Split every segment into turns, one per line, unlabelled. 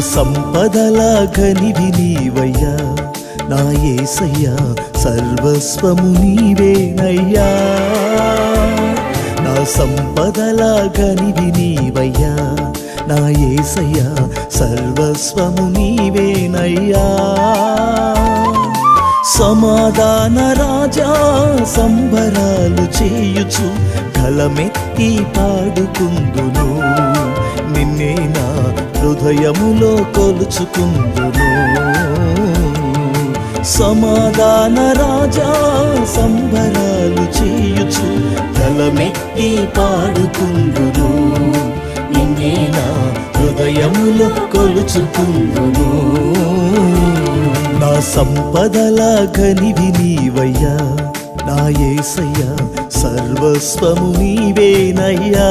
సంపదల గనివి నీవయ్యా నా ఏసయ్యా సర్వస్వము నీవేనయ్యా. నా సంపదల గనివి నీవయ్యా నా ఏసయ్యా సర్వస్వము నీవేనయ్యా. సమాధాన రాజా సంబరాలు చేయుచు కలమెత్తి పాడుకుందును. నిన్నే నా హృదయములో కొలుచుకుందును. సమాధాన రాజా సంబరాలు చేయుచు తలమెత్తి పాడుకుందును. నిన్నే నా హృదయములో కొలుచుకుందును. నా సంపదల గనివి నీవయ్యా. నా ఏసయ్యా సర్వస్వము నీవేనయ్యా.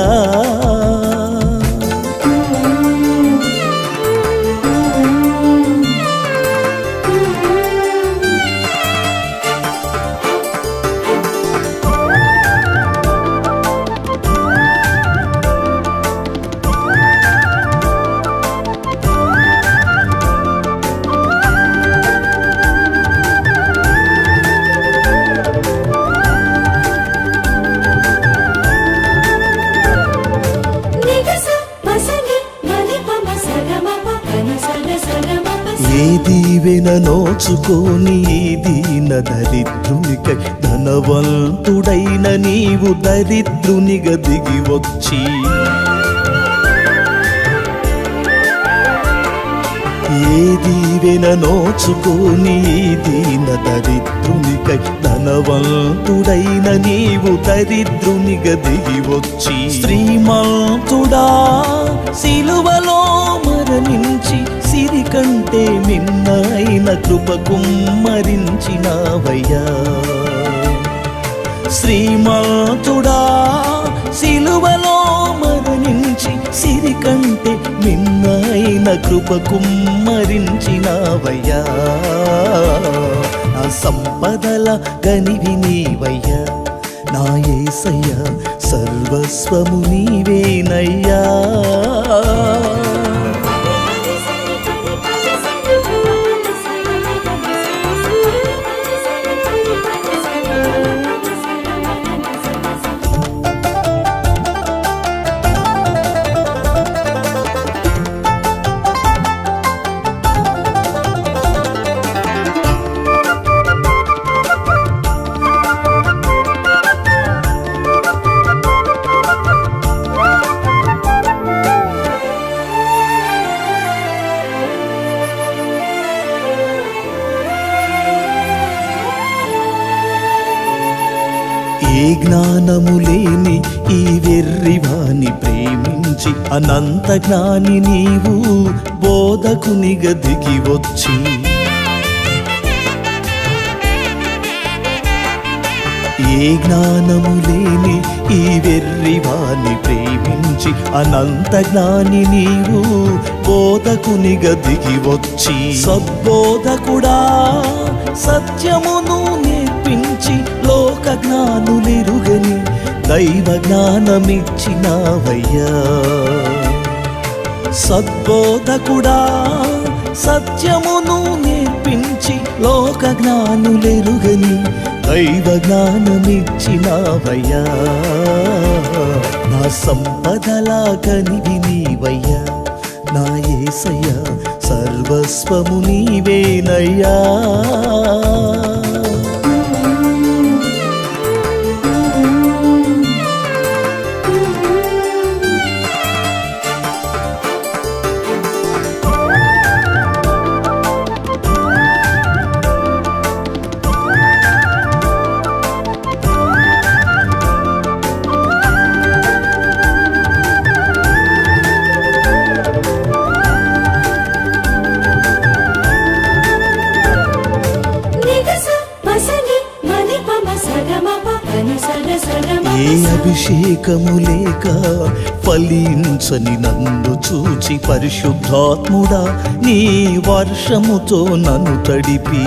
నోచుకోని దీన దరిద్రునికై ధనవంతుడైన నీవు దరిద్రునిగా దిగి వచ్చి ఏ దీవెన నోచుకోని దీన దరిద్రునికై ధనవంతుడైన నీవు దరిద్రునిగా దిగి వచ్చి శ్రీమంతుడా సిలువలో మరణించి సిరి కంటే మిన్నైన కృప కృపకుమ్మరించినావయ్యా శ్రీమంతుడా సిలువలో మరణించి సిరి కంటే మిన్నైన కృప నా సంపదల గనివి నీవయ్యా. నాయసయ్యా సర్వస్వము నీవేనయ్యా. ఏ జ్ఞానము లేని ఈ వెర్రివాని ప్రేమించి అనంత జ్ఞాని నీవు బోధకునిగా దిగి వచ్చి. ఏ జ్ఞానము లేని ఈ వెర్రివాని ప్రేమించి అనంత జ్ఞాని నీవు బోధకునిగా దిగి వచ్చి. సద్బోధకుడా సత్యమును నేర్పించి లోక జ్ఞానులిరుగని దైవ జ్ఞానమిచ్చినావయ్యా సద్బోధకుడా సత్యమును నేర్పించి లోక జ్ఞానులెరుగని దైవ జ్ఞానమిచ్చినావయ్యా నా సంపదలా కనివి నీవయ్యా నా ఏసయ్యా సర్వస్వము నీవేనయ్యా. ఏ అభిషేకము లేక ఫలించని నన్ను చూచి పరిశుద్ధాత్ముడా నీ వర్షముతో నన్ను తడిపి.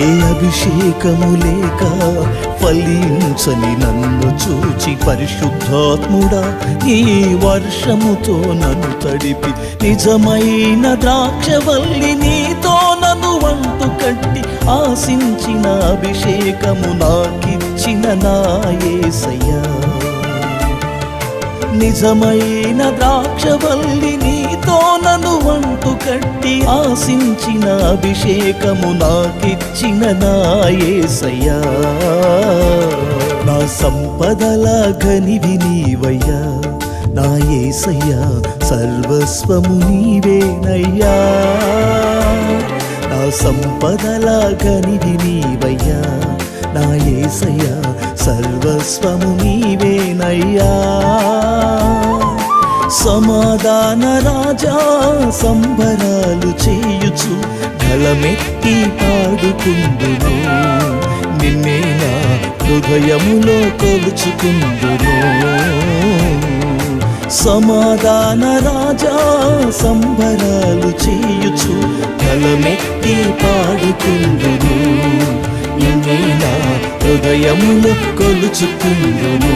ఏ అభిషేకము లేక ఫలించని నన్ను చూచి పరిశుద్ధాత్ముడా నీ వర్షముతో నన్ను తడిపి. నిజమైన ద్రాక్షవల్లి నీతో నన్ను వంటు కట్టి ఆశించిన అభిషేకము నాకిచ్చిన నాయసయ్యా నిజమైన ద్రాక్షవల్లి నీతో నను వంటు కట్టి ఆశించిన అభిషేకము నాకిచ్చిన నాయసయ్యా నా సంపదల గనివి నీవయ్యా నా సర్వస్వము నీవేనయ్యా. సంపదల గనివి నీవయ్యా. నా ఏసయ్యా సర్వస్వము నీవేనయ్యా. సమాధాన రాజా సంబరాలు చేయుచు బలమెత్తి పాడుకుందును. నిన్నే నా హృదయములో కొలుచుకుందును సమాధాన రాజా సంబరాలు చేయుచు కొలుచుకుందును. నిన్నే నా హృదయములో కొలుచుకుందును.